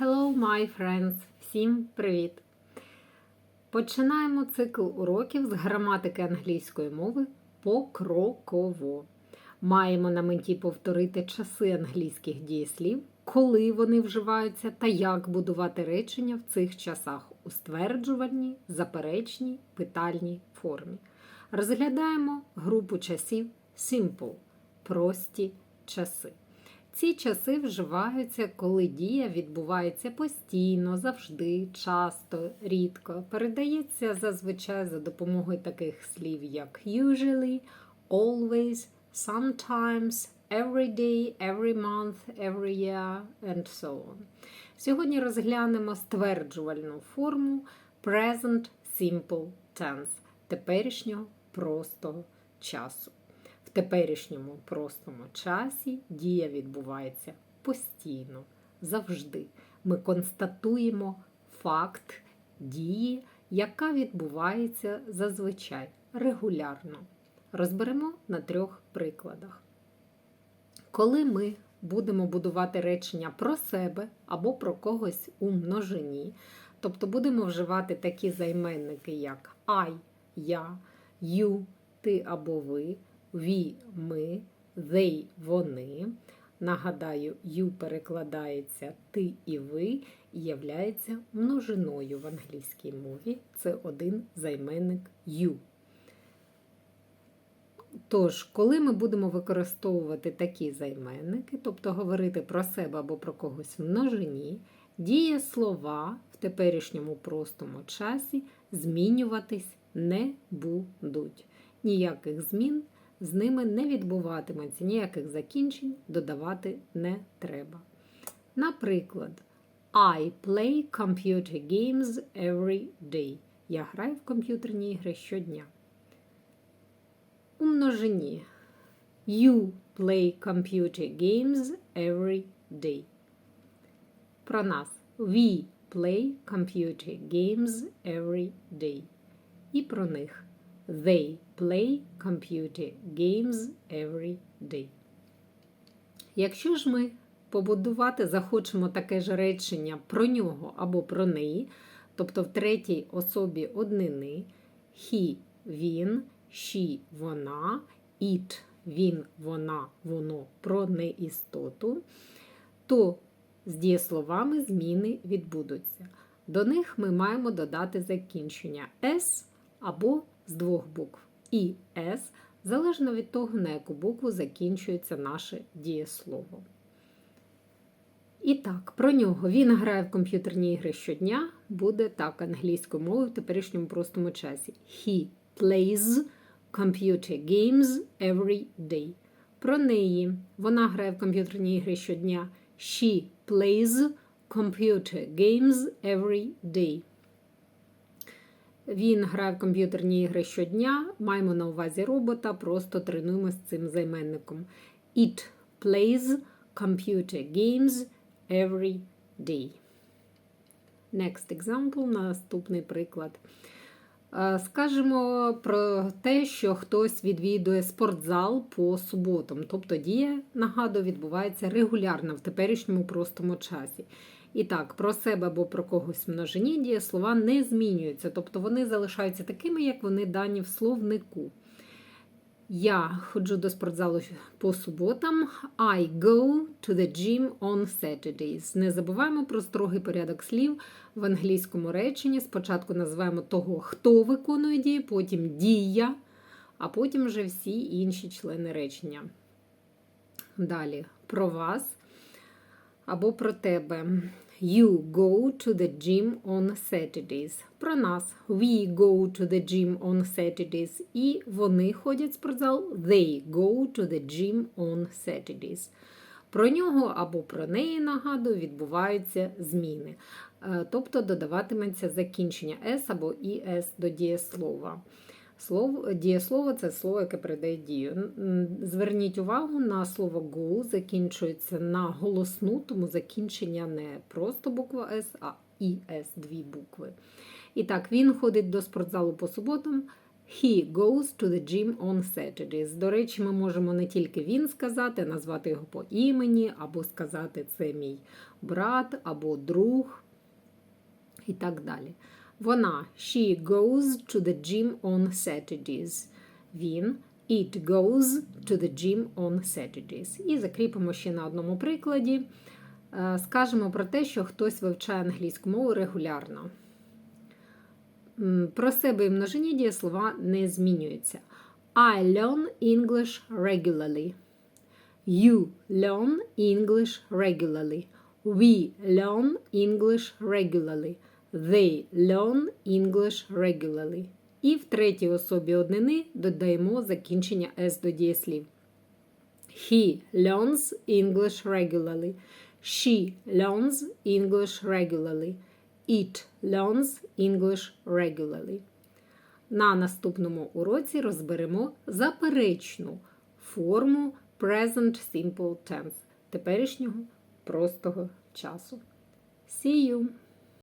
Hello, my friends! Всім привіт! Починаємо цикл уроків з граматики англійської мови покроково. Маємо на меті повторити часи англійських дієслів, коли вони вживаються та як будувати речення в цих часах у стверджувальній, заперечній, питальній формі. Розглядаємо групу часів simple прості часи. Ці часи вживаються, коли дія відбувається постійно, завжди, часто, рідко. Передається зазвичай за допомогою таких слів, як usually, always, sometimes, every day, every month, every year and so on. Сьогодні розглянемо стверджувальну форму present simple tense теперішнього простого часу. В теперішньому простому часі дія відбувається постійно, завжди. Ми констатуємо факт дії, яка відбувається зазвичай регулярно. Розберемо на трьох прикладах. Коли ми будемо будувати речення про себе або про когось у множині, тобто будемо вживати такі займенники, як I, я, you, ти або ви we – ми, they – вони. Нагадаю, you перекладається ти і ви і являється множиною в англійській мові. Це один займенник you. Тож, коли ми будемо використовувати такі займенники, тобто говорити про себе або про когось в множині, дієслова в теперішньому простому часі змінюватись не будуть. Ніяких змін з ними не відбуватиметься, ніяких закінчень додавати не треба. Наприклад, I play computer games every day. Я граю в комп'ютерні ігри щодня. У множині You play computer games every day. Про нас We play computer games every day. І про них They play computer games every day. Якщо ж ми побудувати захочемо таке ж речення про нього або про неї, тобто в третій особі однини he, він, she, вона, it, він, вона, воно про неістоту, то з дієсловами зміни відбудуться. До них ми маємо додати закінчення S або з двох букв і С, залежно від того, на яку букву закінчується наше дієслово. І так, про нього він грає в комп'ютерні ігри щодня, буде так англійською мовою в теперішньому простому часі. He plays computer games every day. Про неї вона грає в комп'ютерні ігри щодня. She plays computer games every day. Він грає в комп'ютерні ігри щодня. Маємо на увазі робота, просто тренуємося з цим займенником. It plays computer games every day. Next example, наступний приклад. Скажемо про те, що хтось відвідує спортзал по суботам. Тобто дія, нагадую, відбувається регулярно в теперішньому простому часі. І так, про себе або про когось в множині дієслова не змінюються, тобто вони залишаються такими, як вони дані в словнику. Я ходжу до спортзалу по суботам. I go to the gym on Saturdays. Не забуваємо про строгий порядок слів в англійському реченні. Спочатку називаємо того, хто виконує дію, потім дія, а потім вже всі інші члени речення. Далі про вас або про тебе. You go to the gym on Saturdays. Про нас. We go to the gym on Saturdays. І вони ходять в спортзал. They go to the gym on Saturdays. Про нього або про неї, нагадую, відбуваються зміни. Тобто додаватиметься закінчення S або ES до дієслова. Слово, Дієслово це слово, яке передає дію. Зверніть увагу на слово go закінчується на голосну, тому закінчення не просто буква S, а і С дві букви. І так, він ходить до спортзалу по суботам. He goes to the gym on Saturdays. До речі, ми можемо не тільки він сказати, назвати його по імені, або сказати це мій брат, або друг і так далі. Вона she goes to the gym on Saturdays. Він it goes to the gym on Saturdays. І закріпимо ще на одному прикладі. Е, Скажемо про те, що хтось вивчає англійську мову регулярно. Про себе і множині дієслова не змінюються. I learn English regularly. You learn English regularly. We learn English regularly. They learn English regularly. І в третій особі однини додаємо закінчення S до дієслів. He learns English regularly. She learns English regularly. It learns English regularly. На наступному уроці розберемо заперечну форму present simple tense теперішнього простого часу. See you!